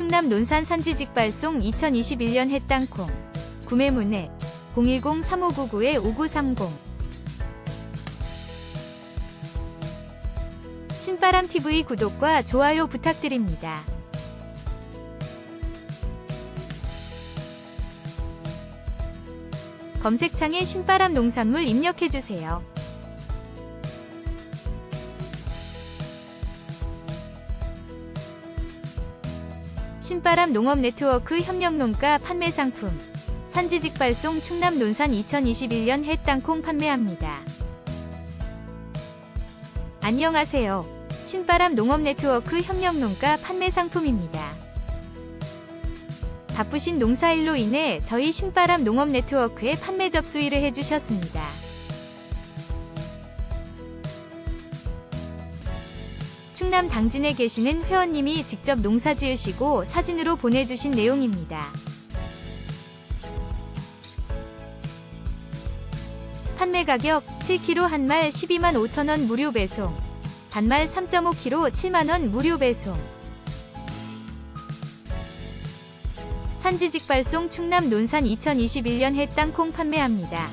충남 논산 산지 직발송 2021년 해 땅콩 구매 문의 010-3599-5930 신바람TV 구독과 좋아요 부탁드립니다. 검색창에 신바람 농산물 입력해주세요. 신바람 농업 네트워크 협력 농가 판매 상품 산지직 발송 충남 논산 2021년 해 땅콩 판매합니다. 안녕하세요. 신바람 농업 네트워크 협력 농가 판매 상품입니다. 바쁘신 농사일로 인해 저희 신바람 농업 네트워크에 판매 접수일을 해주셨습니다. 충남 당진에 계시는 회원님이 직접 농사 지으시고 사진으로 보내주신 내용입니다. 판매 가격 7kg 한 말 12만 5천원 무료 배송, 단말 3.5kg 7만원 무료 배송. 산지 직 발송 충남 논산 2021년 해 땅콩 판매합니다.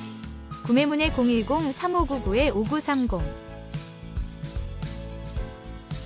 구매문의 010-3599-5930